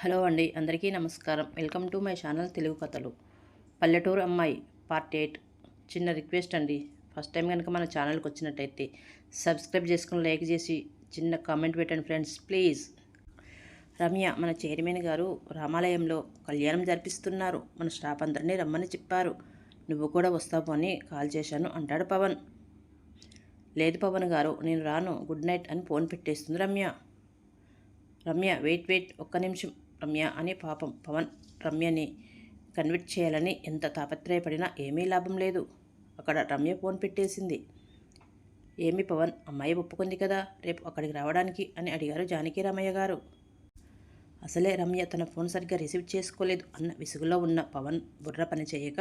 Hello అండి అందరికీ నమస్కారం. Welcome to my channel Telugu కథలు. పల్లెటూరు అమ్మాయి పార్ట్ ఎయిట్. చిన్న రిక్వెస్ట్ అండి ఫస్ట్ టైం కనుక మన ఛానల్కి వచ్చినట్టయితే సబ్స్క్రైబ్ చేసుకుని లైక్ చేసి చిన్న కామెంట్ పెట్టండి ఫ్రెండ్స్ ప్లీజ్. రమ్య మన చైర్మన్ గారు రామాలయంలో కళ్యాణం జరిపిస్తున్నారు. మన స్టాఫ్ అందరినీ రమ్మని చెప్పారు. నువ్వు కూడా వస్తావు అని కాల్ చేశాను అంటాడు పవన్. లేదు పవన్ గారు నేను రాను. గుడ్ నైట్ అని ఫోన్ పెట్టేస్తుంది రమ్య. రమ్య వెయిట్ వెయిట్ ఒక్క నిమిషం. రమ్య అని పాపం పవన్ రమ్యని కన్విట్ చేయాలని ఎంత తాపత్రయపడినా ఏమీ లాభం లేదు. అక్కడ రమ్య ఫోన్ పెట్టేసింది. ఏమి పవన్ అమ్మాయి ఒప్పుకుంది కదా రేపు అక్కడికి రావడానికి అని అడిగారు జానకి రామయ్య గారు. అసలే రమ్య తన ఫోన్ సరిగ్గా రిసీవ్ చేసుకోలేదు అన్న విసుగులో ఉన్న పవన్ బుర్ర పని చేయక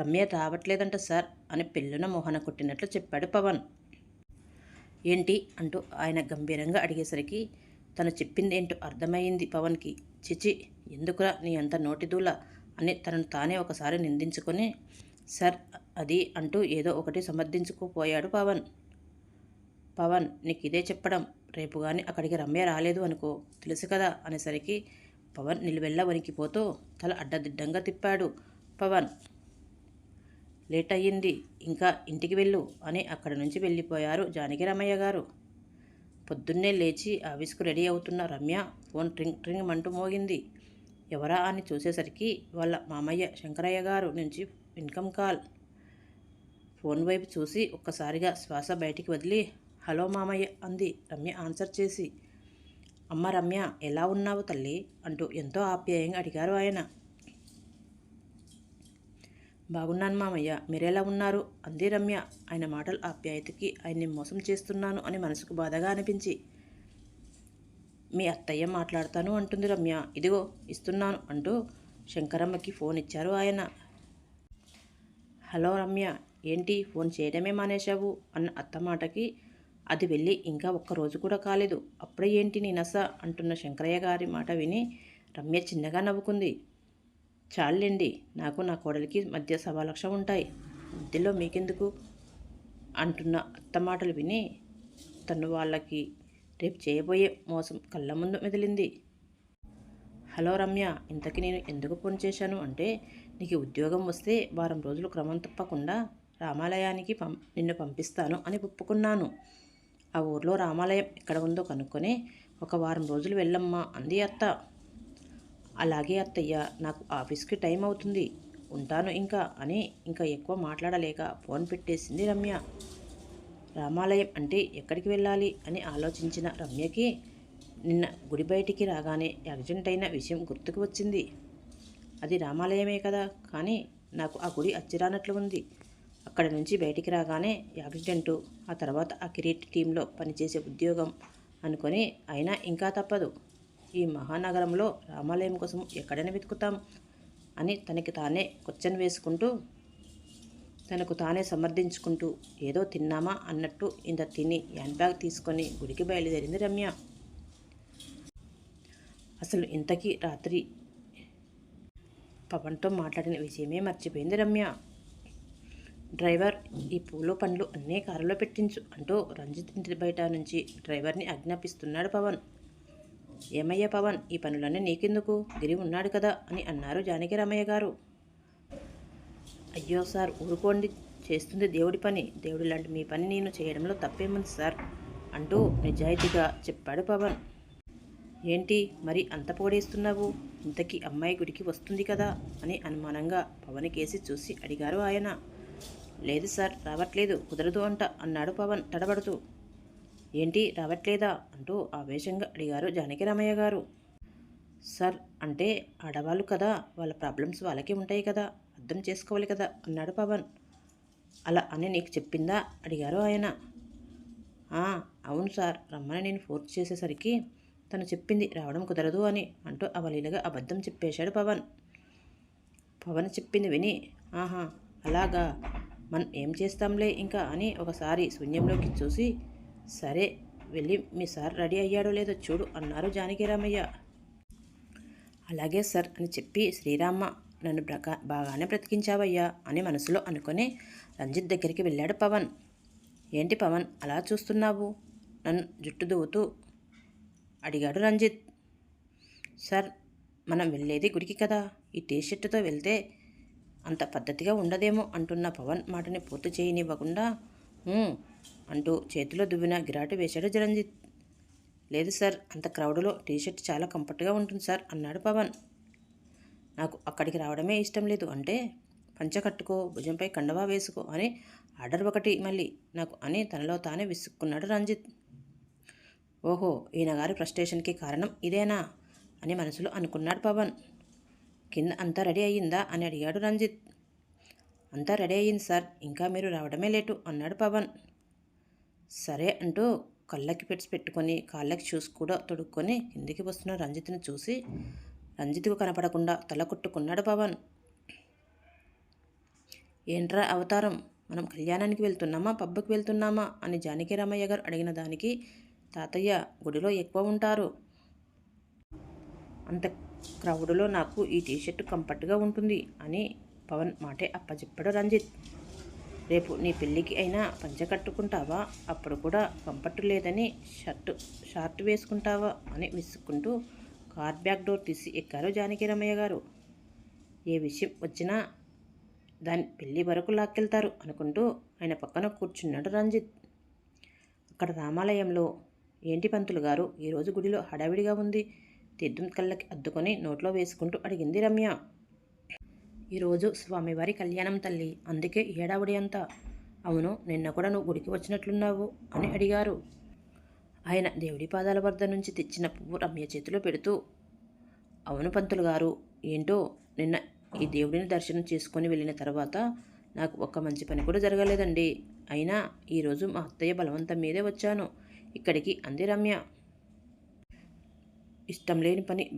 రమ్య రావట్లేదంట సార్ అని పెళ్ళున మోహన కొట్టినట్లు చెప్పాడు పవన్. ఏంటి అంటూ ఆయన గంభీరంగా అడిగేసరికి తను చెప్పిందేంటో అర్థమైంది పవన్కి. చిచి ఎందుకురా నీ అంత నోటిదూల అని తనను తానే ఒకసారి నిందించుకొని సర్ అది అంటూ ఏదో ఒకటి సమర్థించుకుపోయాడు పవన్. పవన్ నీకు ఇదే చెప్పడం. రేపు కానీ అక్కడికి రమ్య రాలేదు అనుకో. తెలుసు కదా అనేసరికి పవన్ నిలువెల్లా వణికిపోతూ తల అడ్డదిడ్డంగా తిప్పాడు. పవన్ లేట్ అయ్యింది. ఇంకా ఇంటికి వెళ్ళు అని అక్కడి నుంచి వెళ్ళిపోయారు జానకి రమయ్య గారు. పొద్దున్నే లేచి ఆఫీస్కు రెడీ అవుతున్న రమ్య ఫోన్ ట్రింగ్ ట్రింగ్ అంటూ మోగింది. ఎవరా? అని చూసేసరికి వాళ్ళ మామయ్య శంకరయ్య గారు నుంచి ఇన్కమ్ కాల్. ఫోన్ వైపు చూసి ఒక్కసారిగా శ్వాస బయటికి వదిలి హలో మామయ్య అంది రమ్య ఆన్సర్ చేసి. అమ్మ రమ్య ఎలా ఉన్నావు తల్లి? అంటూ ఎంతో ఆప్యాయంగా అడిగారు ఆయన. బాగున్నాను మామయ్య. మీరెలా ఉన్నారు? అంది రమ్య. ఆయన మాటలు ఆప్యాయతకి ఆయన్ని మోసం చేస్తున్నాను అని మనసుకు బాధగా అనిపించి. మీ అత్తయ్య మాట్లాడతాను అంటుంది రమ్య. ఇదిగో ఇస్తున్నాను అంటూ శంకరమ్మకి ఫోన్ ఇచ్చారు ఆయన. హలో రమ్య. ఏంటి? ఫోన్ చేయడమే మానేశావు? అన్న అత్త మాటకి అది వెళ్ళి ఇంకా ఒక్క రోజు కూడా కాలేదు. అప్పుడే ఏంటి నీ నస? అంటున్న శంకరయ్య గారి మాట విని రమ్య చిన్నగా నవ్వుకుంది. చాలండి. నాకు నా కోడలికి మధ్య సవా లక్ష ఉంటాయి. మధ్యలో మీకెందుకు? అంటున్న అత్త మాటలు విని తను వాళ్ళకి రేపు చేయబోయే మోసం కళ్ళ ముందు మెదిలింది. హలో రమ్య ఇంతకీ నేను ఎందుకు ఫోన్ చేశాను? అంటే నీకు ఉద్యోగం వస్తే వారం రోజులు క్రమం తప్పకుండా రామాలయానికి పం నిన్ను పంపిస్తాను అని ఒప్పుకున్నాను. ఆ ఊర్లో రామాలయం ఎక్కడ ఉందో కనుక్కొని ఒక వారం రోజులు వెళ్ళమ్మా అంది అత్త. అలాగే అత్తయ్య నాకు ఆఫీస్కి టైం అవుతుంది. ఉంటాను ఇంకా అని ఇంకా ఎక్కువ మాట్లాడలేక ఫోన్ పెట్టేసింది రమ్య. రామాలయం అంటే ఎక్కడికి వెళ్ళాలి అని ఆలోచించిన రమ్యకి నిన్న గుడి బయటికి రాగానే యాక్సిడెంట్ అయిన విషయం గుర్తుకు వచ్చింది. అది రామాలయమే కదా కానీ నాకు ఆ గుడి అచ్చిరానట్లు ఉంది. అక్కడి నుంచి బయటికి రాగానే యాక్సిడెంటు ఆ తర్వాత ఆ కిరీట్ టీంలో పనిచేసే ఉద్యోగం అనుకొని అయినా ఇంకా తప్పదు. ఈ మహానగరంలో రామాలయం కోసం ఎక్కడైనా వెతుకుతాం అని తనకి తానే క్వశ్చన్ వేసుకుంటూ తనకు తానే సమర్థించుకుంటూ ఏదో తిన్నామా అన్నట్టు ఇంత తిని హ్యాండ్ బ్యాగ్ తీసుకొని గుడికి బయలుదేరింది రమ్య. అసలు ఇంతకీ రాత్రి పవన్తో మాట్లాడిన విషయమే మర్చిపోయింది రమ్య. డ్రైవర్ ఈ పూలు పండ్లు అన్నీ కారులో పెట్టించు అంటూ రంజిత్ ఇంటి బయట నుంచి డ్రైవర్ని ఆజ్ఞాపిస్తున్నాడు పవన్. ఏమయ్య పవన్? ఈ పనులన్నీ నీకెందుకు? గిరి ఉన్నాడు కదా అని అన్నారు జానకి రామయ్య గారు. అయ్యో సార్ ఊరుకోండి. చేస్తుంది దేవుడి పని. దేవుడి లాంటి మీ పని నేను చేయడంలో తప్పేముంది సార్? అంటూ నిజాయితీగా చెప్పాడు పవన్. ఏంటి మరి అంత పొగడేస్తున్నావు? ఇంతకీ అమ్మాయి గుడికి వస్తుంది కదా అని అనుమానంగా పవన్ కేసి చూసి అడిగారు ఆయన. లేదు సార్ రావట్లేదు. కుదరదు అంట అన్నాడు పవన్ తడబడుతూ. ఏంటి రావట్లేదా? అంటూ ఆవేశంగా అడిగారు జానకిరామయ్య గారు. సార్ అంటే ఆడవాళ్ళు కదా వాళ్ళ ప్రాబ్లమ్స్ వాళ్ళకే ఉంటాయి కదా అర్థం చేసుకోవాలి కదా అన్నాడు పవన్. అలా అని నీకు చెప్పిందా? అడిగారు ఆయన. అవును సార్ రమ్మని నేను ఫోర్స్ చేసేసరికి తను చెప్పింది రావడం కుదరదు అని అంటూ అవలీలగా అబద్ధం చెప్పేశాడు పవన్. పవన్ చెప్పింది విని ఆహా అలాగా మనం ఏం చేస్తాంలే ఇంకా అని ఒకసారి శూన్యంలోకి చూసి సరే వెళ్ళి మీ సార్ రెడీ అయ్యాడో లేదో చూడు అన్నారు జానకిరామయ్య అలాగే సార్ అని చెప్పి శ్రీరామ నన్ను బ్రకా బాగానే బ్రతికించావయ్యా అని మనసులో అనుకొని రంజిత్ దగ్గరికి వెళ్ళాడు పవన్. ఏంటి పవన్ అలా చూస్తున్నావు? నన్ను జుట్టు దువ్వుతూ అడిగాడు రంజిత్. సార్ మనం వెళ్ళేది గుడికి కదా ఈ టీ షర్ట్తో వెళ్తే అంత పద్ధతిగా ఉండదేమో అంటున్న పవన్ మాటని పూర్తి చేయనివ్వకుండా అంటూ చేతిలో దువ్విన గిరాటు వేశాడు చిరంజిత్ లేదు సార్ అంత క్రౌడ్లో టీ షర్ట్ చాలా కంఫర్ట్గా ఉంటుంది సార్ అన్నాడు పవన్. నాకు అక్కడికి రావడమే ఇష్టం లేదు అంటే పంచ కట్టుకో భుజంపై కండవా వేసుకో అని ఆర్డర్ ఒకటి మళ్ళీ నాకు అని తనలో తానే విసుక్కున్నాడు రంజిత్. ఓహో ఈయన గారి ఫ్రస్ట్రేషన్కి కారణం ఇదేనా అని మనసులో అనుకున్నాడు పవన్. కింద అంతా రెడీ అయ్యిందా అని అడిగాడు రంజిత్. అంతా రెడీ అయ్యింది సార్ ఇంకా మీరు రావడమే లేటు అన్నాడు పవన్. సరే అంటూ కళ్ళకి పెట్టి పెట్టుకొని కాళ్ళకి షూస్ కూడా తొడుక్కొని కిందికి వస్తున్న రంజిత్ని చూసి రంజిత్కు కనపడకుండా తల కొట్టుకున్నాడు పవన్. ఏంట్రా అవతారం? మనం కళ్యాణానికి వెళ్తున్నామా? పబ్బకి వెళ్తున్నామా? అని జానకి రామయ్య గారు అడిగిన దానికి తాతయ్య గుడిలో ఎక్కువ ఉంటారు. అంత క్రౌడ్లో నాకు ఈ టీషర్ట్ కంఫర్ట్గా ఉంటుంది అని పవన్ మాటే అప్పచెప్పాడు రంజిత్. రేపు నీ పెళ్ళికి అయినా పంచ కట్టుకుంటావా? అప్పుడు కూడా కంఫర్ట్ లేదని షర్టు షార్ట్ వేసుకుంటావా? అని విసుక్కుంటూ కార్ బ్యాక్ డోర్ తీసి ఎక్కారు జానకి రమయ్య గారు. ఏ విషయం వచ్చినా దాని పెళ్ళి వరకు లాక్కెళ్తారు అనుకుంటూ ఆయన పక్కన కూర్చున్నాడు రంజిత్. అక్కడ రామాలయంలో ఏంటి పంతులు గారు? ఈరోజు గుడిలో హడావిడిగా ఉంది. తీర్థం కళ్ళకి అద్దుకొని నోట్లో వేసుకుంటూ అడిగింది రమ్య. ఈరోజు స్వామివారి కళ్యాణం తల్లి. అందుకే ఏడావిడి అంతా. అవును నిన్న కూడా నువ్వు గుడికి వచ్చినట్లున్నావు అని అడిగారు. ఆయన దేవుడి పాదాల వద్ద నుంచి తెచ్చిన పువ్వు రమ్య చేతిలో పెడుతూ అవును పంతులు గారు ఏంటో? నిన్న ఈ దేవుడిని దర్శనం చేసుకొని వెళ్ళిన తర్వాత నాకు ఒక్క మంచి పని కూడా జరగలేదండి. అయినా ఈరోజు మా అత్తయ్య బలవంతం మీదే వచ్చాను. ఇక్కడికి అంది రమ్య. ఇష్టం లేని పని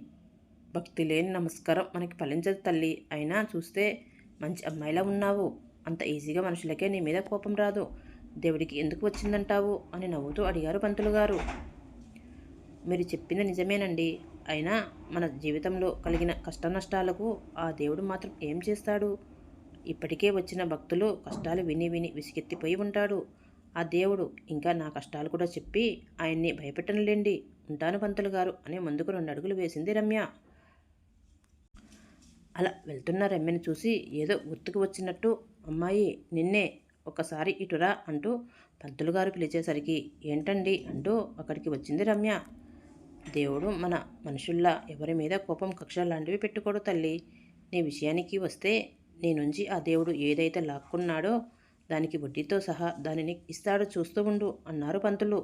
భక్తి లేని నమస్కారం మనకి ఫలించదు తల్లి. అయినా చూస్తే మంచి అమ్మాయిలా ఉన్నావు. అంత ఈజీగా మనుషులకే నీ మీద కోపం రాదు. దేవుడికి ఎందుకు వచ్చిందంటావు? అని నవ్వుతూ అడిగారు పంతులు గారు. మీరు చెప్పింది నిజమేనండి. అయినా మన జీవితంలో కలిగిన కష్ట నష్టాలకు ఆ దేవుడు మాత్రం ఏం చేస్తాడు? ఇప్పటికే వచ్చిన భక్తులు కష్టాలు విని విని విసిగెత్తిపోయి ఉంటాడు. ఆ దేవుడు ఇంకా నా కష్టాలు కూడా చెప్పి ఆయన్ని భయపెట్టనులేండి. ఉంటాను పంతులు గారు అని ముందుకు రెండు అడుగులు వేసింది రమ్య. అలా వెళ్తున్న రమ్యని చూసి ఏదో గుర్తుకు వచ్చినట్టు అమ్మాయి నిన్నే ఒకసారి ఇటురా అంటూ పంతులు గారు పిలిచేసరికి ఏంటండి? అంటూ అక్కడికి వచ్చింది రమ్య. దేవుడు మన మనుషుల్లా ఎవరి మీద కోపం కక్ష లాంటివి పెట్టుకోడు తల్లి. నీ విషయానికి వస్తే నీ నుంచి ఆ దేవుడు ఏదైతే లాక్కున్నాడో దానికి వడ్డీతో సహా దానిని ఇస్తాడు చూస్తూ ఉండు అన్నారు పంతులు.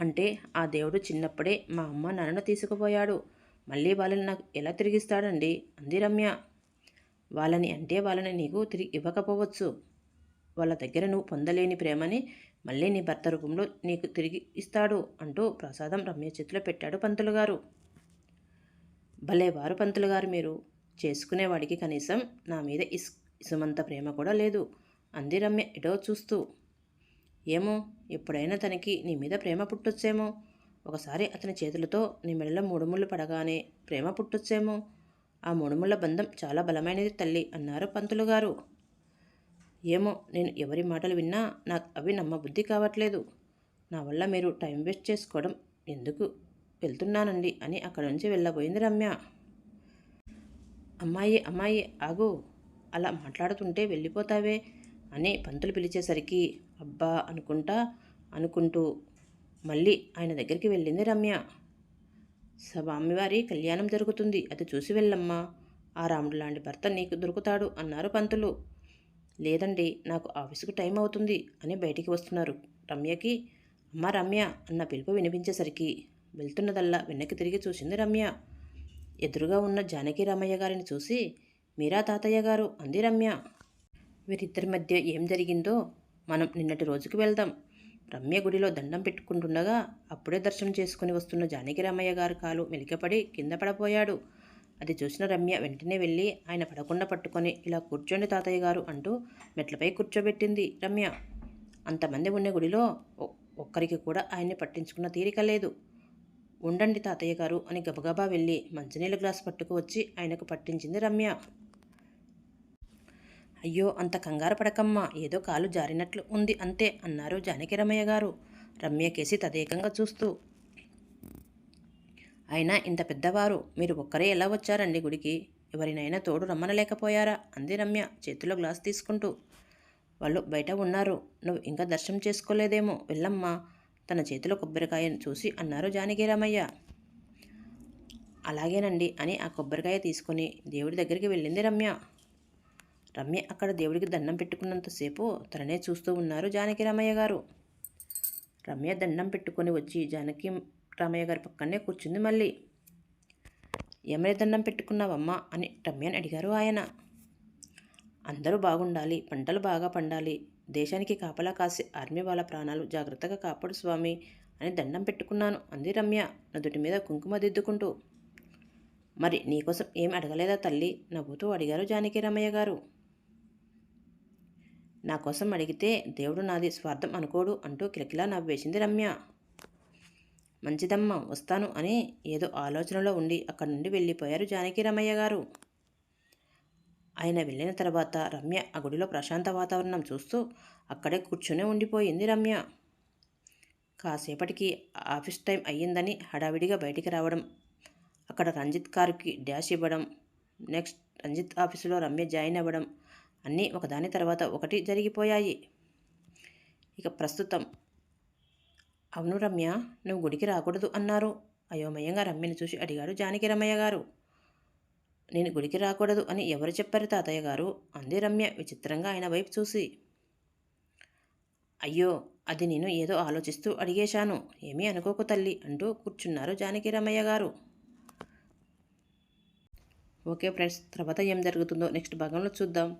అంటే ఆ దేవుడు చిన్నప్పుడే మా అమ్మ నన్ను తీసుకుపోయాడు. మళ్ళీ వాళ్ళని నాకు ఎలా తిరిగిస్తాడండి? అంది రమ్య. వాళ్ళని అంటే వాళ్ళని నీకు తిరిగి ఇవ్వకపోవచ్చు. వాళ్ళ దగ్గర నువ్వు పొందలేని ప్రేమని మళ్ళీ నీ భర్త రూపంలో నీకు తిరిగి ఇస్తాడు అంటూ ప్రసాదం రమ్య చేతిలో పెట్టాడు పంతులు గారు. భలే వారు పంతులు గారు మీరు. చేసుకునేవాడికి కనీసం నా మీద ఇస్ ఇసుమంత ప్రేమ కూడా లేదు అంది రమ్య ఎటో చూస్తూ. ఏమో ఎప్పుడైనా తనకి నీ మీద ప్రేమ పుట్టొచ్చేమో. ఒకసారి అతని చేతులతో నీ మెడలో మూడుముళ్ళు పడగానే ప్రేమ పుట్టొచ్చేమో. ఆ మూడుముళ్ళ బంధం చాలా బలమైనది తల్లి అన్నారు పంతులు గారు ఏమో నేను ఎవరి మాటలు విన్నా నాకు అవి నమ్మబుద్ధి కావట్లేదు. నా వల్ల మీరు టైం వేస్ట్ చేసుకోవడం ఎందుకు వెళ్తున్నానండి అని అక్కడి నుంచి వెళ్ళబోయింది రమ్య. అమ్మాయి అమ్మాయి ఆగు. అలా మాట్లాడుతుంటే వెళ్ళిపోతావే అని పంతులు పిలిచేసరికి అబ్బా అనుకుంటా అనుకుంటూ మళ్ళీ ఆయన దగ్గరికి వెళ్ళింది రమ్య. స్వామివారి కళ్యాణం జరుగుతుంది. అది చూసి వెళ్ళమ్మా. ఆ రాముడు లాంటి భర్త నీకు దొరుకుతాడు అన్నారు పంతులు. లేదండి నాకు ఆఫీసుకు టైం అవుతుంది అని బయటికి వస్తున్నారు. రమ్యకి అమ్మ రమ్య అన్న పిలుపు వినిపించేసరికి వెళ్తున్నదల్లా వెనక్కి తిరిగి చూసింది రమ్య. ఎదురుగా ఉన్న జానకి రామయ్య గారిని చూసి మీరా తాతయ్య గారు? అంది రమ్య. వీరిద్దరి మధ్య ఏం జరిగిందో మనం నిన్నటి రోజుకి వెళ్దాం. రమ్య గుడిలో దండం పెట్టుకుంటుండగా అప్పుడే దర్శనం చేసుకుని వస్తున్న జానకి రామయ్య గారి కాలు మెలికపడి కింద పడపోయాడు. అది చూసిన రమ్య వెంటనే వెళ్ళి ఆయన పడకుండా పట్టుకొని ఇలా కూర్చోండి తాతయ్య గారు అంటూ మెట్లపై కూర్చోబెట్టింది రమ్య. అంతమంది ఉన్న గుడిలో ఒ- ఒక్కరికి కూడా ఆయన్ని పట్టించుకున్న తీరిక లేదు. ఉండండి తాతయ్య గారు అని గబగబా వెళ్ళి మంచినీళ్ళ గ్లాస్ పట్టుకు వచ్చి ఆయనకు పట్టించింది రమ్య. అయ్యో అంత కంగారు పడకమ్మా ఏదో కాలు జారినట్లు ఉంది అంతే అన్నారు జానకి రమయ్య గారు. రమ్య కేసి తదేకంగా చూస్తూ అయినా ఇంత పెద్దవారు మీరు ఒక్కరే ఎలా వచ్చారండి గుడికి? ఎవరినైనా తోడు రమ్మనలేకపోయారా? అంది రమ్య చేతిలో గ్లాస్ తీసుకుంటూ. వాళ్ళు బయట ఉన్నారు నువ్వు ఇంకా దర్శనం చేసుకోలేదేమో వెళ్ళమ్మా తన చేతిలో కొబ్బరికాయను చూసి అన్నారు జానకిరామయ్య అలాగేనండి అని ఆ కొబ్బరికాయ తీసుకొని దేవుడి దగ్గరికి వెళ్ళింది రమ్య. రమ్య అక్కడ దేవుడికి దండం పెట్టుకున్నంతసేపు తననే చూస్తూ ఉన్నారు జానకి రామయ్య గారు. రమ్య దండం పెట్టుకొని వచ్చి జానకి రామయ్య గారి పక్కనే కూర్చుంది మళ్ళీ. ఏమై దండం పెట్టుకున్నావమ్మా అని రమ్యని అడిగారు ఆయన. అందరూ బాగుండాలి పంటలు బాగా పండాలి దేశానికి కాపలా కాసే ఆర్మీ వాళ్ళ ప్రాణాలు జాగ్రత్తగా కాపాడు స్వామి అని దండం పెట్టుకున్నాను అంది రమ్య నదుటి మీద కుంకుమ దిద్దుకుంటూ. మరి నీకోసం ఏం అడగలేదా తల్లి? నవ్వుతూ అడిగారు జానకి రమయ్య గారు. నా కోసం అడిగితే దేవుడు నాది స్వార్థం అనుకోడు అంటూ కిలకిలా నవ్వేసింది రమ్య. మంచిదమ్మా వస్తాను అని ఏదో ఆలోచనలో ఉండి అక్కడి నుండి వెళ్ళిపోయారు జానకి రమయ్య గారు. ఆయన వెళ్ళిన తర్వాత రమ్య ఆ గుడిలో ప్రశాంత వాతావరణం చూస్తూ అక్కడే కూర్చునే ఉండిపోయింది రమ్య. కాసేపటికి ఆఫీస్ టైం అయ్యిందని హడావిడిగా బయటికి రావడం అక్కడ రంజిత్ కారుకి డ్యాష్ ఇవ్వడం నెక్స్ట్ రంజిత్ ఆఫీసులో రమ్య జాయిన్ అవ్వడం అన్నీ ఒకదాని తర్వాత ఒకటి జరిగిపోయాయి. ఇక ప్రస్తుతం అవును రమ్య నువ్వు గుడికి రాకూడదు అన్నారు. అయోమయంగా రమ్యని చూసి అడిగాడు జానకి రమయ్య గారు. నేను గుడికి రాకూడదు అని ఎవరు చెప్పారు తాతయ్య గారు? అంది రమ్య విచిత్రంగా ఆయన వైపు చూసి. అయ్యో అది నేను ఏదో ఆలోచిస్తూ అడిగేశాను. ఏమీ అనుకోకు తల్లి అంటూ కూర్చున్నారు జానకి రమయ్య గారు. ఓకే ఫ్రెండ్స్ తర్వాత ఏం జరుగుతుందో నెక్స్ట్ భాగంలో చూద్దాం.